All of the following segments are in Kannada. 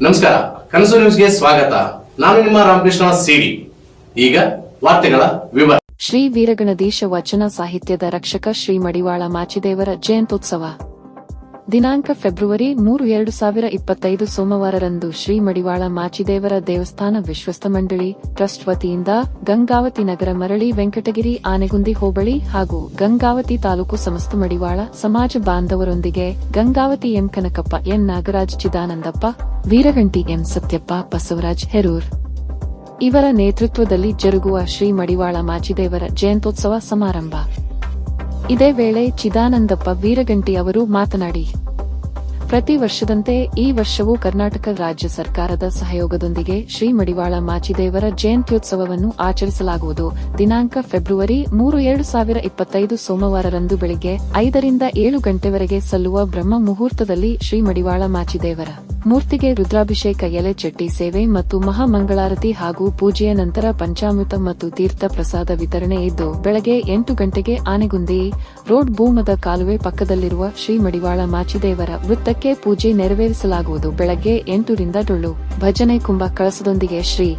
ನಮಸ್ಕಾರ, ಕನಸು ನ್ಯೂಸ್ಗೆ ಸ್ವಾಗತ. ನಾನು ನಿಮ್ಮ ರಾಮಕೃಷ್ಣ ಸಿಡಿ. ಈಗ ವಾರ್ತೆಗಳ ವಿವರ. ಶ್ರೀ ವೀರಗಣದೇಶ ವಚನ ಸಾಹಿತ್ಯದ ರಕ್ಷಕ ಶ್ರೀ ಮಡಿವಾಳ ಮಾಚಿದೇವರ ಜಯಂತ್ಯುತ್ಸವ. ದಿನಾಂಕ ಫೆಬ್ರವರಿ ಮೂರು, ಎರಡು ಸಾವಿರ ಇಪ್ಪತ್ತೈದು ಸೋಮವಾರರಂದು ಶ್ರೀ ಮಡಿವಾಳ ಮಾಚಿದೇವರ ದೇವಸ್ಥಾನ ವಿಶ್ವಸ್ತ ಮಂಡಳಿ ಟ್ರಸ್ಟ್ ವತಿಯಿಂದ ಗಂಗಾವತಿ ನಗರ ಮರಳಿ ವೆಂಕಟಗಿರಿ ಆನೆಗುಂದಿ ಹೋಬಳಿ ಹಾಗೂ ಗಂಗಾವತಿ ತಾಲೂಕು ಸಮಸ್ತ ಮಡಿವಾಳ ಸಮಾಜ ಬಾಂಧವರೊಂದಿಗೆ Gangavati M Kanakappa, N Nagaraj Chidanandappa Veeraganti M Satyappa, Basavaraj Herur. ಇವರ ನೇತೃತ್ವದಲ್ಲಿ ಜರುಗುವ ಶ್ರೀ ಮಡಿವಾಳ ಮಾಚಿದೇವರ ಜಯಂತ್ಯೋತ್ಸವ ಸಮಾರಂಭ. ಇದೇ ವೇಳೆ ಚಿದಾನಂದಪ್ಪ ವೀರಗಂಟಿ ಅವರು ಮಾತನಾಡಿ, ಪ್ರತಿ ವರ್ಷದಂತೆ ಈ ವರ್ಷವೂ ಕರ್ನಾಟಕ ರಾಜ್ಯ ಸರ್ಕಾರದ ಸಹಯೋಗದೊಂದಿಗೆ ಶ್ರೀ ಮಡಿವಾಳ ಮಾಚಿದೇವರ ಜಯಂತ್ಯೋತ್ಸವವನ್ನು ಆಚರಿಸಲಾಗುವುದು. ದಿನಾಂಕ ಫೆಬ್ರವರಿ ಮೂರು ಎರಡು ಸಾವಿರ ಇಪ್ಪತ್ತೈದು ಸೋಮವಾರರಂದು ಬೆಳಗ್ಗೆ ಐದರಿಂದ ಏಳು ಗಂಟೆವರೆಗೆ ಸಲ್ಲುವ ಬ್ರಹ್ಮ ಮುಹೂರ್ತದಲ್ಲಿ ಶ್ರೀ ಮಡಿವಾಳ ಮಾಚಿದೇವರ ಮೂರ್ತಿಗೆ ರುದ್ರಾಭಿಷೇಕ ಎಲೆ ಚಟ್ಟಿ ಸೇವೆ ಮತ್ತು ಮಹಾಮಂಗಳಾರತಿ ಹಾಗೂ ಪೂಜೆಯ ನಂತರ ಪಂಚಾಮೃತ ಮತ್ತು ತೀರ್ಥ ಪ್ರಸಾದ ವಿತರಣೆ ಇದ್ದು, ಬೆಳಗ್ಗೆ ಎಂಟು ಗಂಟೆಗೆ ಆನೆಗುಂದಿ ರೋಡ್ ಭೂಮದ ಕಾಲುವೆ ಪಕ್ಕದಲ್ಲಿರುವ ಶ್ರೀ ಮಡಿವಾಳ ಮಾಚಿದೇವರ ವೃತ್ತಕ್ಕೆ ಪೂಜೆ ನೆರವೇರಿಸಲಾಗುವುದು. ಬೆಳಗ್ಗೆ ಎಂಟರಿಂದ ಡೊಳ್ಳು. ಭಜನೆ ಕುಂಭ ಕಳಸದೊಂದಿಗೆ ಶ್ರೀ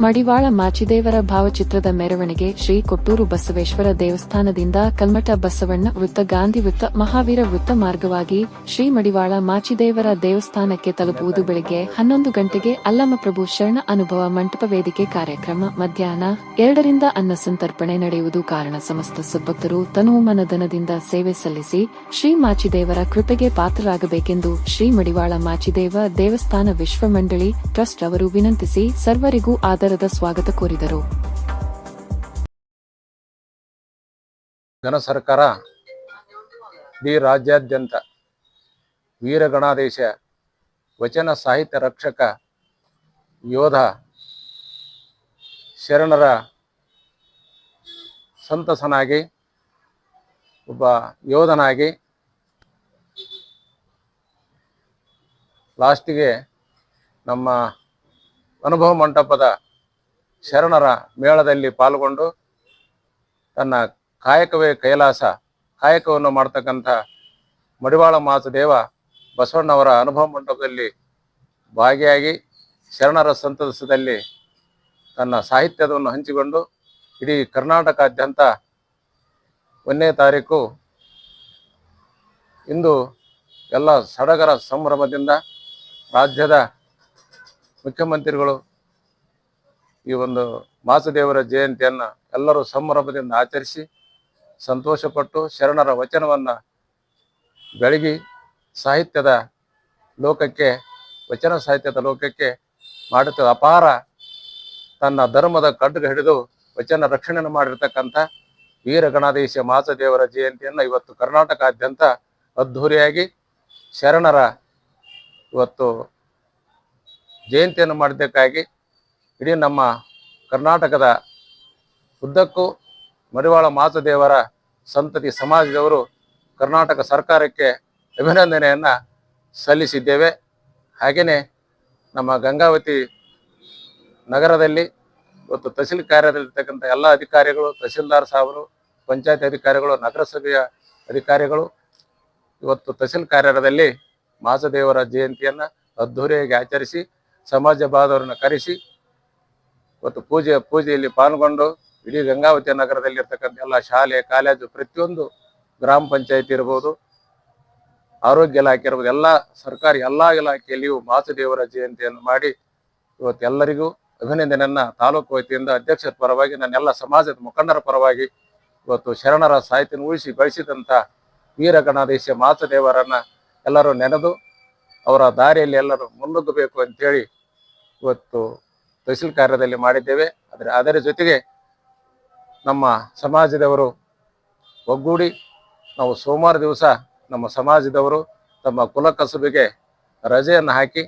ಮಡಿವಾಳ ಮಾಚಿದೇವರ ಭಾವಚಿತ್ರದ ಮೆರವಣಿಗೆ ಶ್ರೀ ಕೊಟ್ಟೂರು ಬಸವೇಶ್ವರ ದೇವಸ್ಥಾನದಿಂದ ಕಲ್ಮಠ ಬಸವಣ್ಣ ವೃತ್ತ ಗಾಂಧಿ ವೃತ್ತ ಮಹಾವೀರ ವೃತ್ತ ಮಾರ್ಗವಾಗಿ ಶ್ರೀ ಮಡಿವಾಳ ಮಾಚಿದೇವರ ದೇವಸ್ಥಾನಕ್ಕೆ ತಲುಪುವುದು ಬೆಳಗ್ಗೆ ಹನ್ನೊಂದು ಗಂಟೆಗೆ ಅಲ್ಲಮಪ್ರಭು ಶರಣ ಅನುಭವ ಮಂಟಪ ವೇದಿಕೆ ಕಾರ್ಯಕ್ರಮ ಮಧ್ಯಾಹ್ನ ಎರಡರಿಂದ ಅನ್ನ ಸಂತರ್ಪಣೆ ನಡೆಯುವುದು ಕಾರಣ ಸಮಸ್ತ ಸುಭಕ್ತರು ತನು ಮನದನದಿಂದ ಸೇವೆ ಸಲ್ಲಿಸಿ ಶ್ರೀ ಮಾಚಿದೇವರ ಕೃಪೆಗೆ ಪಾತ್ರರಾಗಬೇಕೆಂದು ಶ್ರೀ ಮಡಿವಾಳ ಮಾಚಿದೇವ ದೇವಸ್ಥಾನ ವಿಶ್ವ ಮಂಡಳಿ ಟ್ರಸ್ಟ್ ಅವರು ವಿನಂತಿಸಿ ಸರ್ವರಿಗೂ ಆದರದ ಸ್ವಾಗತ ಕೋರಿದರು. ಜನ ಸರ್ಕಾರ ಇಡೀ ರಾಜ್ಯಾದ್ಯಂತ ವೀರಗಣಾದೇಶ, ವಚನ ಸಾಹಿತ್ಯ ರಕ್ಷಕ, ಯೋಧ, ಶರಣರ ಸಂತಸನಾಗಿ, ಒಬ್ಬ ಯೋಧನಾಗಿ ಲಾಸ್ಟಿಗೆ ನಮ್ಮ ಅನುಭವ ಮಂಟಪದ ಶರಣರ ಮೇಳದಲ್ಲಿ ಪಾಲ್ಗೊಂಡು ತನ್ನ ಕಾಯಕವೇ ಕೈಲಾಸ, ಕಾಯಕವನ್ನು ಮಾಡ್ತಕ್ಕಂಥ ಮಡಿವಾಳ ಮಾತುದೇವ ಬಸವಣ್ಣವರ ಅನುಭವ ಮಂಟಪದಲ್ಲಿ ಭಾಗಿಯಾಗಿ ಶರಣರ ಸಂತಸದಲ್ಲಿ ತನ್ನ ಸಾಹಿತ್ಯವನ್ನು ಹಂಚಿಕೊಂಡು ಇಡೀ ಕರ್ನಾಟಕಾದ್ಯಂತ ಒಂದನೇ ತಾರೀಕು ಇಂದು ಎಲ್ಲ ಸಡಗರ ಸಂಭ್ರಮದಿಂದ ರಾಜ್ಯದ ಮುಖ್ಯಮಂತ್ರಿಗಳು ಈ ಒಂದು ಮಾಸದೇವರ ಜಯಂತಿಯನ್ನು ಎಲ್ಲರೂ ಸಂಭ್ರಮದಿಂದ ಆಚರಿಸಿ ಸಂತೋಷಪಟ್ಟು ಶರಣರ ವಚನವನ್ನು ಬೆಳಗಿ ಸಾಹಿತ್ಯದ ಲೋಕಕ್ಕೆ, ವಚನ ಸಾಹಿತ್ಯದ ಲೋಕಕ್ಕೆ ಮಾಡುತ್ತ ಅಪಾರ ತನ್ನ ಧರ್ಮದ ಕಡ್ಡು ಹಿಡಿದು ವಚನ ರಕ್ಷಣೆಯನ್ನು ಮಾಡಿರ್ತಕ್ಕಂಥ ವೀರ ಗಣಾಧೀಶ ಮಾಸದೇವರ ಜಯಂತಿಯನ್ನು ಇವತ್ತು ಕರ್ನಾಟಕಾದ್ಯಂತ ಅದ್ಧೂರಿಯಾಗಿ ಶರಣರ ಇವತ್ತು ಜಯಂತಿಯನ್ನು ಮಾಡಿದ್ದಕ್ಕಾಗಿ ಇಡೀ ನಮ್ಮ ಕರ್ನಾಟಕದ ಉದ್ದಕ್ಕೂ ಮಡಿವಾಳ ಮಾತದೇವರ ಸಂತತಿ ಸಮಾಜದವರು ಕರ್ನಾಟಕ ಸರ್ಕಾರಕ್ಕೆ ಅಭಿನಂದನೆಯನ್ನು ಸಲ್ಲಿಸಿದ್ದೇವೆ. ಹಾಗೆಯೇ ನಮ್ಮ ಗಂಗಾವತಿ ನಗರದಲ್ಲಿ ಇವತ್ತು ತಹಸೀಲ್ ಕಾರ್ಯದಲ್ಲಿರ್ತಕ್ಕಂಥ ಎಲ್ಲ ಅಧಿಕಾರಿಗಳು, ತಹಸೀಲ್ದಾರ್ ಸಾಹಬರು ಪಂಚಾಯತ್ ಅಧಿಕಾರಿಗಳು, ನಗರಸಭೆಯ ಅಧಿಕಾರಿಗಳು ಇವತ್ತು ತಹಸೀಲ್ ಕಾರ್ಯಾಲಯದಲ್ಲಿ ಮಾಸದೇವರ ಜಯಂತಿಯನ್ನು ಅದ್ಧೂರಿಯಾಗಿ ಆಚರಿಸಿ, ಸಮಾಜ ಬಾಂಧವರನ್ನು ಕರೆಸಿ ಇವತ್ತು ಪೂಜೆ, ಪೂಜೆಯಲ್ಲಿ ಪಾಲ್ಗೊಂಡು ಇಡೀ ಗಂಗಾವತಿ ನಗರದಲ್ಲಿ ಇರ್ತಕ್ಕಂಥ ಎಲ್ಲ ಶಾಲೆ, ಕಾಲೇಜು, ಪ್ರತಿಯೊಂದು ಗ್ರಾಮ ಪಂಚಾಯತಿ ಇರ್ಬೋದು, ಆರೋಗ್ಯ ಇಲಾಖೆ ಇರ್ಬೋದು, ಎಲ್ಲ ಸರ್ಕಾರಿ ಎಲ್ಲ ಇಲಾಖೆಯಲ್ಲಿಯೂ ಮಾಸುದೇವರ ಜಯಂತಿಯನ್ನು ಮಾಡಿ ಇವತ್ತೆಲ್ಲರಿಗೂ ಅಭಿನಂದನೆಯನ್ನ ತಾಲೂಕು ವತಿಯಿಂದ ಅಧ್ಯಕ್ಷರ ಪರವಾಗಿ ನನ್ನೆಲ್ಲ ಸಮಾಜದ ಮುಖಂಡರ ಪರವಾಗಿ ಇವತ್ತು ಶರಣರ ಸಾಹಿತ್ಯನ ಉಳಿಸಿ ವೀರ ಗಣಾಧೀಶ ಮಾಸದೇವರನ್ನ ಎಲ್ಲರೂ ನೆನೆದು ಅವರ ದಾರಿಯಲ್ಲಿ ಎಲ್ಲರೂ ಮುನ್ನುಗ್ಗಬೇಕು ಅಂತೇಳಿ ಇವತ್ತು ತಹಸೀಲ್ ಕಾರ್ಯದಲ್ಲಿ ಮಾಡಿದ್ದೇವೆ. ಅದರ ಅದರ ಜೊತೆಗೆ ನಮ್ಮ ಸಮಾಜದವರು ಒಗ್ಗೂಡಿ ನಾವು ಸೋಮವಾರ ದಿವಸ ನಮ್ಮ ಸಮಾಜದವರು ತಮ್ಮ ಕುಲ ಕಸುಬಿಗೆ ರಜೆಯನ್ನು ಹಾಕಿ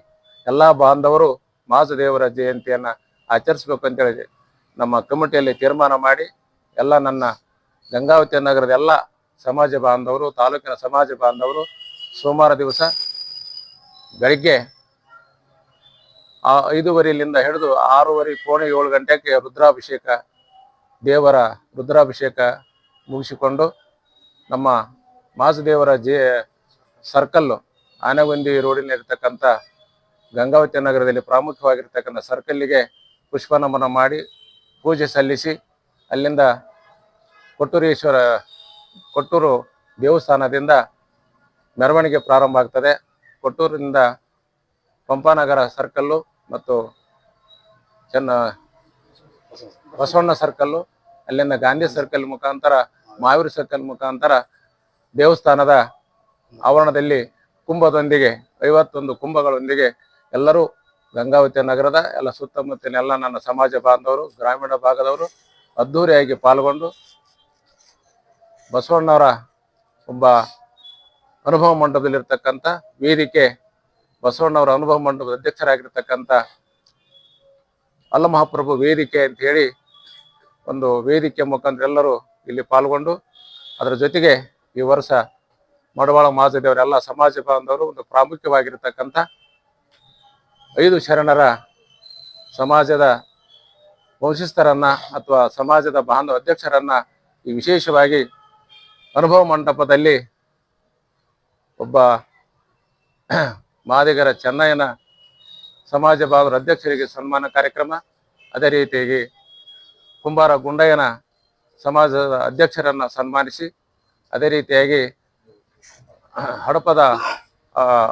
ಎಲ್ಲ ಬಾಂಧವರು ಮಾಸದೇವರ ಜಯಂತಿಯನ್ನು ಆಚರಿಸ್ಬೇಕು ಅಂತೇಳಿ ನಮ್ಮ ಕಮಿಟಿಯಲ್ಲಿ ತೀರ್ಮಾನ ಮಾಡಿ ಎಲ್ಲ ನನ್ನ ಗಂಗಾವತಿ ನಗರದ ಎಲ್ಲ ಸಮಾಜ ಬಾಂಧವರು, ತಾಲೂಕಿನ ಸಮಾಜ ಬಾಂಧವರು ಸೋಮವಾರ ದಿವಸ ಬೆಳಿಗ್ಗೆ ಆ ಐದುವರೆಯಿಂದ ಹಿಡಿದು ಆರೂವರೆ ಪೋಣೆ ಏಳು ಗಂಟೆಗೆ ರುದ್ರಾಭಿಷೇಕ, ದೇವರ ರುದ್ರಾಭಿಷೇಕ ಮುಗಿಸಿಕೊಂಡು ನಮ್ಮ ಮಾಸದೇವರ ಜೆ ಸರ್ಕಲ್ಲು ಆನೆಗೊಂದಿ ರೋಡಿನಲ್ಲಿರ್ತಕ್ಕಂಥ ಗಂಗಾವತಿ ನಗರದಲ್ಲಿ ಪ್ರಾಮುಖ್ಯವಾಗಿರ್ತಕ್ಕಂಥ ಸರ್ಕಲ್ಲಿಗೆ ಪುಷ್ಪ ನಮನ ಮಾಡಿ ಪೂಜೆ ಸಲ್ಲಿಸಿ ಅಲ್ಲಿಂದ ಕೊಟ್ಟೂರೇಶ್ವರ, ಕೊಟ್ಟೂರು ದೇವಸ್ಥಾನದಿಂದ ಮೆರವಣಿಗೆ ಪ್ರಾರಂಭ ಆಗ್ತದೆ. ಕೊಟ್ಟೂರಿನಿಂದ ಪಂಪಾನಗರ ಸರ್ಕಲ್ಲು ಮತ್ತು ಚೆನ್ನ ಬಸವಣ್ಣ ಸರ್ಕಲ್ಲು ಅಲ್ಲಿಂದ ಗಾಂಧಿ ಸರ್ಕಲ್ ಮುಖಾಂತರ ಮಹಾವೀರ್ ಸರ್ಕಲ್ ಮುಖಾಂತರ ದೇವಸ್ಥಾನದ ಆವರಣದಲ್ಲಿ ಕುಂಭದೊಂದಿಗೆ, ಐವತ್ತೊಂದು ಕುಂಭಗಳೊಂದಿಗೆ ಎಲ್ಲರೂ ಗಂಗಾವತಿ ನಗರದ, ಎಲ್ಲ ಸುತ್ತಮುತ್ತಲಿನ ಎಲ್ಲ ನನ್ನ ಸಮಾಜ ಬಾಂಧವರು, ಗ್ರಾಮೀಣ ಭಾಗದವರು ಅದ್ಧೂರಿಯಾಗಿ ಪಾಲ್ಗೊಂಡು ಬಸವಣ್ಣವರ ಒಬ್ಬ ಅನುಭವ ಮಂಟಪದಲ್ಲಿರ್ತಕ್ಕಂಥ ವೇದಿಕೆ ಬಸವಣ್ಣವರ ಅನುಭವ ಮಂಟಪದ ಅಧ್ಯಕ್ಷರಾಗಿರ್ತಕ್ಕಂಥ ಅಲ್ಲಮಹಾಪ್ರಭು ವೇದಿಕೆ ಅಂತ ಹೇಳಿ ಒಂದು ವೇದಿಕೆ ಮುಖಾಂತರ ಎಲ್ಲರೂ ಇಲ್ಲಿ ಪಾಲ್ಗೊಂಡು ಅದರ ಜೊತೆಗೆ ಈ ವರ್ಷ ಮಡವಾಳ ಮಹಾದೇವರ ಎಲ್ಲ ಸಮಾಜ ಬಾಂಧವರು ಒಂದು ಪ್ರಾಮುಖ್ಯವಾಗಿರ್ತಕ್ಕಂಥ ಐದು ಶರಣರ ಸಮಾಜದ ವಂಶಸ್ಥರನ್ನ ಅಥವಾ ಸಮಾಜದ ಬಾಂಧವ ಅಧ್ಯಕ್ಷರನ್ನ ಈ ವಿಶೇಷವಾಗಿ ಅನುಭವ ಮಂಟಪದಲ್ಲಿ ಒಬ್ಬ ಮಾದಿಗರ ಚೆನ್ನಯ್ಯನ ಸಮಾಜ ಭಾವರ ಅಧ್ಯಕ್ಷರಿಗೆ ಸನ್ಮಾನ ಕಾರ್ಯಕ್ರಮ. ಅದೇ ರೀತಿಯಾಗಿ ಕುಂಬಾರ ಗುಂಡಯ್ಯನ ಸಮಾಜದ ಅಧ್ಯಕ್ಷರನ್ನ ಸನ್ಮಾನಿಸಿ, ಅದೇ ರೀತಿಯಾಗಿ ಹಡಪದ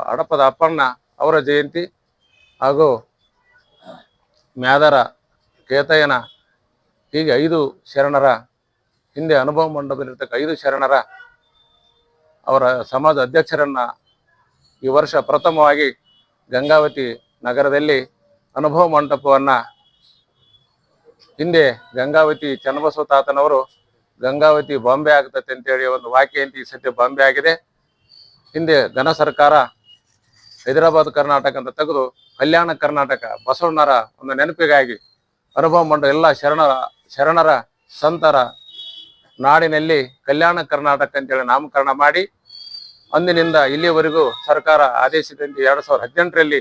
ಹಡಪದ ಅಪ್ಪಣ್ಣ ಅವರ ಜಯಂತಿ ಹಾಗೂ ಮ್ಯಾದರ ಕೇತಯ್ಯನ ಹೀಗೆ ಐದು ಶರಣರ, ಹಿಂದೆ ಅನುಭವ ಮಂಡಪದಲ್ಲಿರ್ತಕ್ಕ ಐದು ಶರಣರ ಅವರ ಸಮಾಜ ಅಧ್ಯಕ್ಷರನ್ನ ಈ ವರ್ಷ ಪ್ರಥಮವಾಗಿ ಗಂಗಾವತಿ ನಗರದಲ್ಲಿ ಅನುಭವ ಮಂಟಪವನ್ನ ಹಿಂದೆ ಗಂಗಾವತಿ ಚನ್ನಬಸವ ತಾತನವರು ಗಂಗಾವತಿ ಬಾಂಬೆ ಆಗ್ತತೆ ಅಂತೇಳಿ ಒಂದು ವಾಕ್ಯ ಅಂತ ಈ ಸದ್ಯ ಬಾಂಬೆ ಆಗಿದೆ. ಹಿಂದೆ ಘನ ಸರ್ಕಾರ ಹೈದರಾಬಾದ್ ಕರ್ನಾಟಕ ಅಂತ ತೆಗೆದು ಕಲ್ಯಾಣ ಕರ್ನಾಟಕ ಬಸವಣ್ಣರ ಒಂದು ನೆನಪಿಗಾಗಿ ಅನುಭವ ಮಂಡ ಎಲ್ಲ ಶರಣರ ಶರಣರ ಸಂತರ ನಾಡಿನಲ್ಲಿ ಕಲ್ಯಾಣ ಕರ್ನಾಟಕ ಅಂತೇಳಿ ನಾಮಕರಣ ಮಾಡಿ ಅಂದಿನಿಂದ ಇಲ್ಲಿಯವರೆಗೂ ಸರ್ಕಾರ ಆದೇಶದಂತೆ ಎರಡ್ ಸಾವಿರದ ಹದಿನೆಂಟರಲ್ಲಿ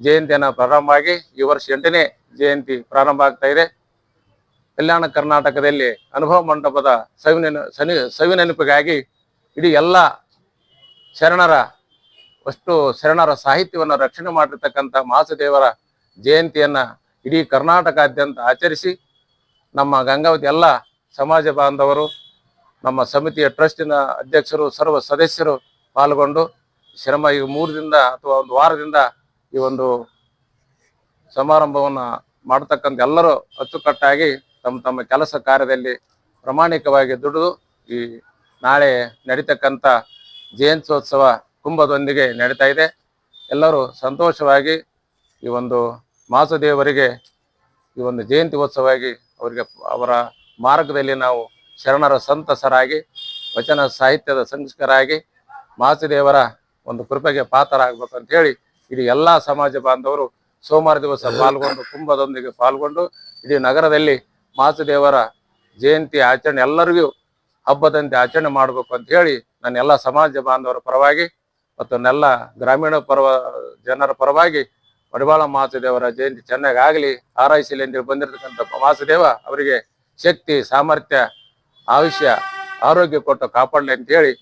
ಜಯಂತಿಯನ್ನು ಪ್ರಾರಂಭ ಆಗಿ ಈ ವರ್ಷ ಎಂಟನೇ ಜಯಂತಿ ಪ್ರಾರಂಭ ಆಗ್ತಾ ಇದೆ. ಕಲ್ಯಾಣ ಕರ್ನಾಟಕದಲ್ಲಿ ಅನುಭವ ಮಂಟಪದ ಸವಿನೆನ, ಸನಿ, ಸವಿನೆನಪಿಗಾಗಿ ಇಡೀ ಎಲ್ಲ ಶರಣರ, ಅಷ್ಟು ಶರಣರ ಸಾಹಿತ್ಯವನ್ನು ರಕ್ಷಣೆ ಮಾಡಿರ್ತಕ್ಕಂಥ ಮಾಸದೇವರ ಜಯಂತಿಯನ್ನ ಇಡೀ ಕರ್ನಾಟಕಾದ್ಯಂತ ಆಚರಿಸಿ ನಮ್ಮ ಗಂಗಾವತಿ ಎಲ್ಲ ಸಮಾಜ ಬಾಂಧವರು ನಮ್ಮ ಸಮಿತಿಯ ಟ್ರಸ್ಟಿನ ಅಧ್ಯಕ್ಷರು, ಸರ್ವ ಸದಸ್ಯರು ಪಾಲ್ಗೊಂಡು ಶ್ರಮ ಈಗ ಮೂರು ದಿನದ ಅಥವಾ ಒಂದು ವಾರದಿಂದ ಈ ಒಂದು ಸಮಾರಂಭವನ್ನು ಮಾಡತಕ್ಕಂಥ ಎಲ್ಲರೂ ಅಚ್ಚುಕಟ್ಟಾಗಿ ತಮ್ಮ ತಮ್ಮ ಕೆಲಸ ಕಾರ್ಯದಲ್ಲಿ ಪ್ರಾಮಾಣಿಕವಾಗಿ ದುಡಿದು ಈ ನಾಳೆ ನಡೀತಕ್ಕಂಥ ಜಯಂತ್ಯೋತ್ಸವ ಕುಂಭದೊಂದಿಗೆ ನಡೀತಾ ಇದೆ. ಎಲ್ಲರೂ ಸಂತೋಷವಾಗಿ ಈ ಒಂದು ಮಾಸದೇವರಿಗೆ ಈ ಒಂದು ಜಯಂತಿ ಉತ್ಸವವಾಗಿ ಅವರಿಗೆ ಅವರ ಮಾರ್ಗದಲ್ಲಿ ನಾವು ಶರಣರ ಸಂತಸರಾಗಿ, ವಚನ ಸಾಹಿತ್ಯದ ಸಂಸ್ಕರಾಗಿ ಮಾಸದೇವರ ಒಂದು ಕೃಪೆಗೆ ಪಾತ್ರರಾಗಬೇಕು ಅಂತ ಹೇಳಿ ಇಡೀ ಎಲ್ಲ ಸಮಾಜ ಬಾಂಧವರು ಸೋಮವಾರ ದಿವಸ ಪಾಲ್ಗೊಂಡು ಕುಂಭದೊಂದಿಗೆ ಪಾಲ್ಗೊಂಡು ಇಡೀ ನಗರದಲ್ಲಿ ಮಾಸುದೇವರ ಜಯಂತಿ ಆಚರಣೆ ಎಲ್ಲರಿಗೂ ಹಬ್ಬದಂತೆ ಆಚರಣೆ ಮಾಡಬೇಕು ಅಂತ ಹೇಳಿ ನನ್ನ ಎಲ್ಲ ಸಮಾಜ ಬಾಂಧವರ ಪರವಾಗಿ ಮತ್ತು ನೆಲ್ಲ ಗ್ರಾಮೀಣ ಪರವ ಜನರ ಪರವಾಗಿ ಮಡಿವಾಳ ಮಾಸುದೇವರ ಜಯಂತಿ ಚೆನ್ನಾಗಿ ಆಗಲಿ ಆರೈಸಲಿ ಅಂತೇಳಿ ಬಂದಿರತಕ್ಕಂಥ ಮಾಸುದೇವ ಅವರಿಗೆ ಶಕ್ತಿ, ಸಾಮರ್ಥ್ಯ ಆಯುಷ್ಯ ಆರೋಗ್ಯ ಕೊಟ್ಟು ಕಾಪಾಡಲಿ ಅಂತ ಹೇಳಿ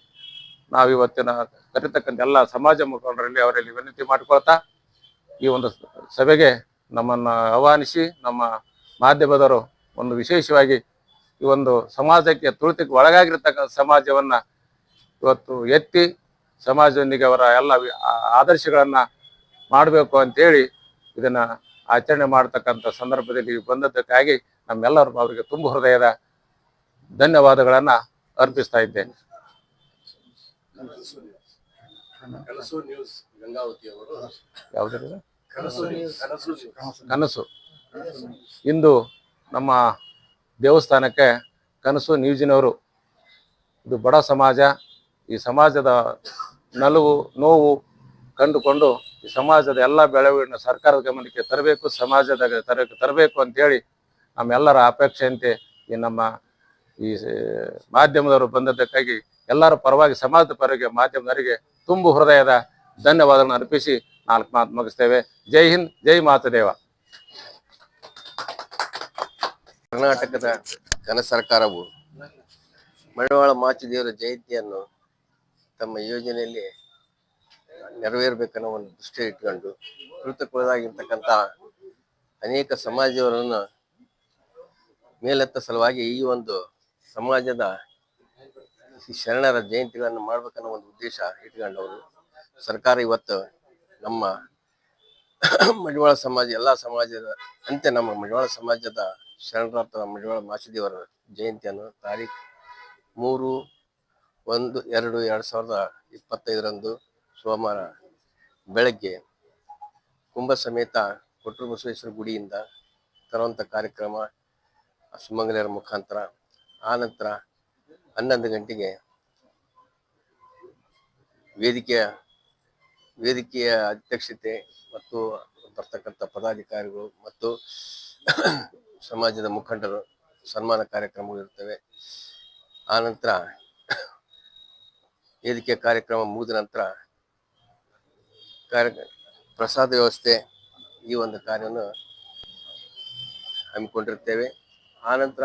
ನಾವು ಇವತ್ತಿನ ಕರಿತಕ್ಕಂಥ ಎಲ್ಲ ಸಮಾಜ ಮುಖಂಡರಲ್ಲಿ ಅವರಲ್ಲಿ ವಿನಂತಿ ಮಾಡಿಕೊಳ್ತಾ ಈ ಒಂದು ಸಭೆಗೆ ನಮ್ಮನ್ನು ಆಹ್ವಾನಿಸಿ ನಮ್ಮ ಮಾಧ್ಯಮದವರು ಒಂದು ವಿಶೇಷವಾಗಿ ಈ ಒಂದು ಸಮಾಜಕ್ಕೆ ತುಳಿತಕ್ಕೆ ಒಳಗಾಗಿರ್ತಕ್ಕಂಥ ಸಮಾಜವನ್ನು ಇವತ್ತು ಎತ್ತಿ ಸಮಾಜದೊಂದಿಗೆ ಅವರ ಎಲ್ಲ ಆದರ್ಶಗಳನ್ನು ಮಾಡಬೇಕು ಅಂತೇಳಿ ಇದನ್ನು ಆಚರಣೆ ಮಾಡ್ತಕ್ಕಂಥ ಸಂದರ್ಭದಲ್ಲಿ ಬಂದದ್ದಕ್ಕಾಗಿ ನಮ್ಮೆಲ್ಲರೂ ಅವರಿಗೆ ತುಂಬ ಹೃದಯದ ಧನ್ಯವಾದಗಳನ್ನ ಅರ್ಪಿಸ್ತಾ ಇದ್ದೇನೆ. ಕನಸು ಇಂದು ನಮ್ಮ ದೇವಸ್ಥಾನಕ್ಕೆ ಕನಸು ನ್ಯೂಜಿನವರು ಇದು ಬಡ ಸಮಾಜ. ಈ ಸಮಾಜದ ನಲುವು ನೋವು ಕಂಡುಕೊಂಡು ಈ ಸಮಾಜದ ಎಲ್ಲ ಬೆಳವಣಿಗೆ ಸರ್ಕಾರದ ಗಮನಕ್ಕೆ ತರಬೇಕು ಸಮಾಜದ ತರ ತರಬೇಕು ಅಂತೇಳಿ ನಮ್ಮೆಲ್ಲರ ಅಪೇಕ್ಷೆಯಂತೆ ಈ ನಮ್ಮ ಈ ಮಾಧ್ಯಮದವರು ಬಂದದ್ದಕ್ಕಾಗಿ ಎಲ್ಲರ ಪರವಾಗಿ ಸಮಾಜದ ಪರವಾಗಿ ಮಾಧ್ಯಮದವರಿಗೆ ತುಂಬು ಹೃದಯದ ಧನ್ಯವಾದಗಳನ್ನು ಅರ್ಪಿಸಿ ನಾಲ್ಕು ಮಾತು ಮುಗಿಸ್ತೇವೆ. ಜೈ ಹಿಂದ್, ಜೈ ಮಾತುದೇವ. ಕರ್ನಾಟಕದ ಜನ ಸರ್ಕಾರವು ಮಡಿವಾಳ ಮಾಚಿದೇವರ ಜಯಂತಿಯನ್ನು ತಮ್ಮ ಯೋಜನೆಯಲ್ಲಿ ನೆರವೇರಬೇಕನ್ನೋ ಒಂದು ದೃಷ್ಟಿ ಇಟ್ಕೊಂಡು ಕೃತಕವಾಗಿರ್ತಕ್ಕಂಥ ಅನೇಕ ಸಮಾಜವರನ್ನು ಮೇಲೆತ್ತ ಸಲುವಾಗಿ ಈ ಒಂದು ಸಮಾಜದ ಈ ಶರಣರ ಜಯಂತಿಗಳನ್ನು ಮಾಡ್ಬೇಕನ್ನೋ ಒಂದು ಉದ್ದೇಶ ಇಟ್ಕೊಂಡವರು. ಸರ್ಕಾರ ಇವತ್ತು ನಮ್ಮ ಮಡಿವಾಳ ಸಮಾಜ, ಎಲ್ಲ ಸಮಾಜದ, ಅಂತೆ ನಮ್ಮ ಮಡಿವಾಳ ಸಮಾಜದ ಶರಣರಾದ ಮಡಿವಾಳ ಮಾಸಿದೇವರ ಜಯಂತಿಯನ್ನು ತಾರೀಖ್ ಮೂರು ಒಂದು ಎರಡು ಎರಡು ಸಾವಿರದ ಇಪ್ಪತ್ತೈದರಂದು ಸೋಮವಾರ ಬೆಳಗ್ಗೆ ಕುಂಭ ಸಮೇತ ಕೊಟ್ಟರು ಬಸವೇಶ್ವರ ಗುಡಿಯಿಂದ ತರುವಂಥ ಕಾರ್ಯಕ್ರಮ ಸುಮಂಗಲಿಯರ ಮುಖಾಂತರ ಆ ನಂತರ ಹನ್ನೊಂದು ಗಂಟೆಗೆ ವೇದಿಕೆಯ ವೇದಿಕೆಯ ಅಧ್ಯಕ್ಷತೆ ಮತ್ತು ಬರ್ತಕ್ಕಂಥ ಪದಾಧಿಕಾರಿಗಳು ಮತ್ತು ಸಮಾಜದ ಮುಖಂಡರು ಸನ್ಮಾನ ಕಾರ್ಯಕ್ರಮಗಳು ಇರ್ತವೆ. ಆನಂತರ ನಂತರ ವೇದಿಕೆ ಕಾರ್ಯಕ್ರಮ ಮುಗಿದ ನಂತರ ಕಾರ್ಯ, ಪ್ರಸಾದ ವ್ಯವಸ್ಥೆ ಈ ಒಂದು ಕಾರ್ಯವನ್ನು ಹಮ್ಮಿಕೊಂಡಿರ್ತೇವೆ. ಆನಂತರ ನಂತರ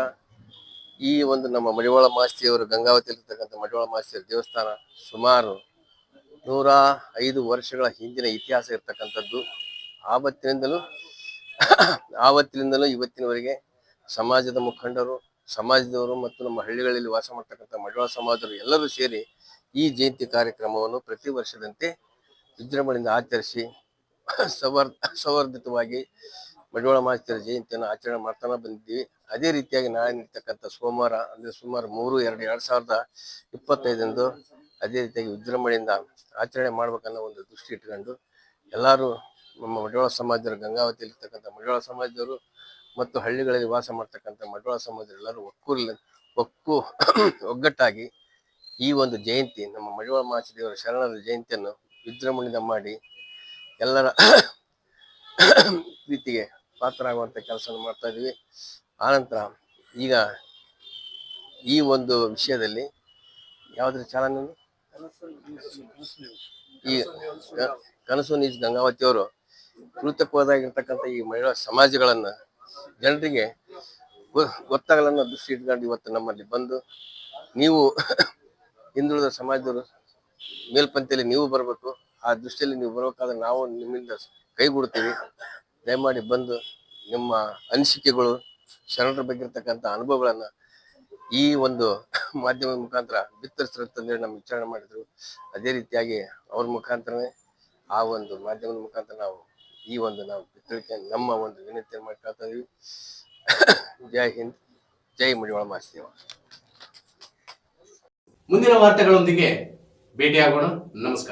ಈ ಒಂದು ನಮ್ಮ ಮಡಿವಾಳ ಮಾಸ್ತಿಯವರು, ಗಂಗಾವತಿಯಲ್ಲಿರ್ತಕ್ಕಂಥ ಮಡಿವಾಳ ಮಾಸ್ತಿಯವರ ದೇವಸ್ಥಾನ ಸುಮಾರು ನೂರ ಐದು ವರ್ಷಗಳ ಹಿಂದಿನ ಇತಿಹಾಸ ಇರ್ತಕ್ಕಂಥದ್ದು. ಆವತ್ತಿನಿಂದಲೂ ಆವತ್ತಿನಿಂದಲೂ ಇವತ್ತಿನವರೆಗೆ ಸಮಾಜದ ಮುಖಂಡರು, ಸಮಾಜದವರು ಮತ್ತು ನಮ್ಮ ಹಳ್ಳಿಗಳಲ್ಲಿ ವಾಸ ಮಾಡ್ತಕ್ಕಂಥ ಮಡಿವಾಳ ಸಮಾಜರು ಎಲ್ಲರೂ ಸೇರಿ ಈ ಜಯಂತಿ ಕಾರ್ಯಕ್ರಮವನ್ನು ಪ್ರತಿ ವರ್ಷದಂತೆ ವಿಜೃಂಭಣೆಯಿಂದ ಆಚರಿಸಿ ಸವರ್ ಸವರ್ಧಿತವಾಗಿ ಮಡಿವಾಳ ಮಾಸ್ತರ ಜಯಂತಿಯನ್ನು ಆಚರಣೆ ಮಾಡ್ತಾನೆ ಬಂದಿದ್ದೀವಿ. ಅದೇ ರೀತಿಯಾಗಿ ನಾಳೆ ನಡೀತಕ್ಕಂಥ ಸೋಮವಾರ, ಅಂದ್ರೆ ಸುಮಾರು ಮೂರು, ಎರಡು ಎರಡು ಸಾವಿರದ ಇಪ್ಪತ್ತೈದರಂದು ಅದೇ ರೀತಿಯಾಗಿ ವಿಜೃಂಭಣೆಯಿಂದ ಆಚರಣೆ ಮಾಡ್ಬೇಕನ್ನೋ ಒಂದು ದೃಷ್ಟಿ ಇಟ್ಕೊಂಡು ಎಲ್ಲರೂ ನಮ್ಮ ಮಡಿವಾಳ ಗಂಗಾವತಿಯಲ್ಲಿ ಇರ್ತಕ್ಕಂಥ ಮಡಿವಾಳ ಸಮಾಜದವರು ಮತ್ತು ಹಳ್ಳಿಗಳಲ್ಲಿ ವಾಸ ಮಾಡ್ತಕ್ಕಂಥ ಮಡಿವಾಳ ಸಮಾಜದವರು ಎಲ್ಲರೂ ಒಕ್ಕು ಒಕ್ಕು, ಒಗ್ಗಟ್ಟಾಗಿ ಈ ಒಂದು ಜಯಂತಿ, ನಮ್ಮ ಮಡಿವಾಳ ಮಾಚಿದೇವರ ಶರಣರ ಜಯಂತಿಯನ್ನು ವಿಜೃಂಭಣೆಯಿಂದ ಮಾಡಿ ಎಲ್ಲರ ಪ್ರೀತಿಗೆ ಪಾತ್ರರಾಗುವಂಥ ಕೆಲಸವನ್ನು ಮಾಡ್ತಾ ಇದ್ದೀವಿ. ಆನಂತರ ಈಗ ಈ ಒಂದು ವಿಷಯದಲ್ಲಿ ಯಾವುದ್ರ ಚಾಲನೆ ಈ ಕನಸು ಗಂಗಾವತಿ ಗಂಗಾವತಿಯವರು ಕೃತಕವಾದಾಗಿರ್ತಕ್ಕಂಥ ಈ ಮಹಿಳಾ ಸಮಾಜಗಳನ್ನು ಜನರಿಗೆ ಗೊತ್ತಾಗಲನ್ನ ಗೊತ್ತಾಗಲನ್ನೋ ದೃಷ್ಟಿ ಇಟ್ಕೊಂಡು ಇವತ್ತು ನಮ್ಮಲ್ಲಿ ಬಂದು ನೀವು ಹಿಂದುಳಿದ ಸಮಾಜದವರು ಮೇಲ್ಪಂಕ್ತಿಯಲ್ಲಿ ನೀವು ಬರಬೇಕು. ಆ ದೃಷ್ಟಿಯಲ್ಲಿ ನೀವು ಬರಬೇಕಾದ್ರೆ ನಾವು ನಿಮ್ಮಿಂದ ಕೈಗೂಡ್ತೀವಿ. ದಯಮಾಡಿ ಬಂದು ನಿಮ್ಮ ಅನಿಸಿಕೆಗಳು, ಶರಣರ ಬಗ್ಗೆ ಇರ್ತಕ್ಕಂಥ ಅನುಭವಗಳನ್ನ ಈ ಒಂದು ಮಾಧ್ಯಮದ ಮುಖಾಂತರ ಬಿತ್ತರಿಸಿರುತ್ತಂದೇಳಿ ನಮ್ಮ ವಿಚಾರಣೆ ಮಾಡಿದ್ರು. ಅದೇ ರೀತಿಯಾಗಿ ಅವ್ರ ಮುಖಾಂತರನೇ ಆ ಒಂದು ಮಾಧ್ಯಮದ ಮುಖಾಂತರ ನಾವು ಈ ಒಂದು ನಾವು ಬಿತ್ತಳಿಕೆ ನಮ್ಮ ಒಂದು ವಿನಂತಿಯನ್ನು ಮಾಡ್ಕೊಳ್ತಾ ಇದೀವಿ. ಜೈ ಹಿಂದ್, ಜೈ ಮಡಿವಾಳ ಮಾಸ್ತೇವ ಮುಂದಿನ ವಾರ್ತೆಗಳೊಂದಿಗೆ ಭೇಟಿಯಾಗೋಣ. ನಮಸ್ಕಾರ.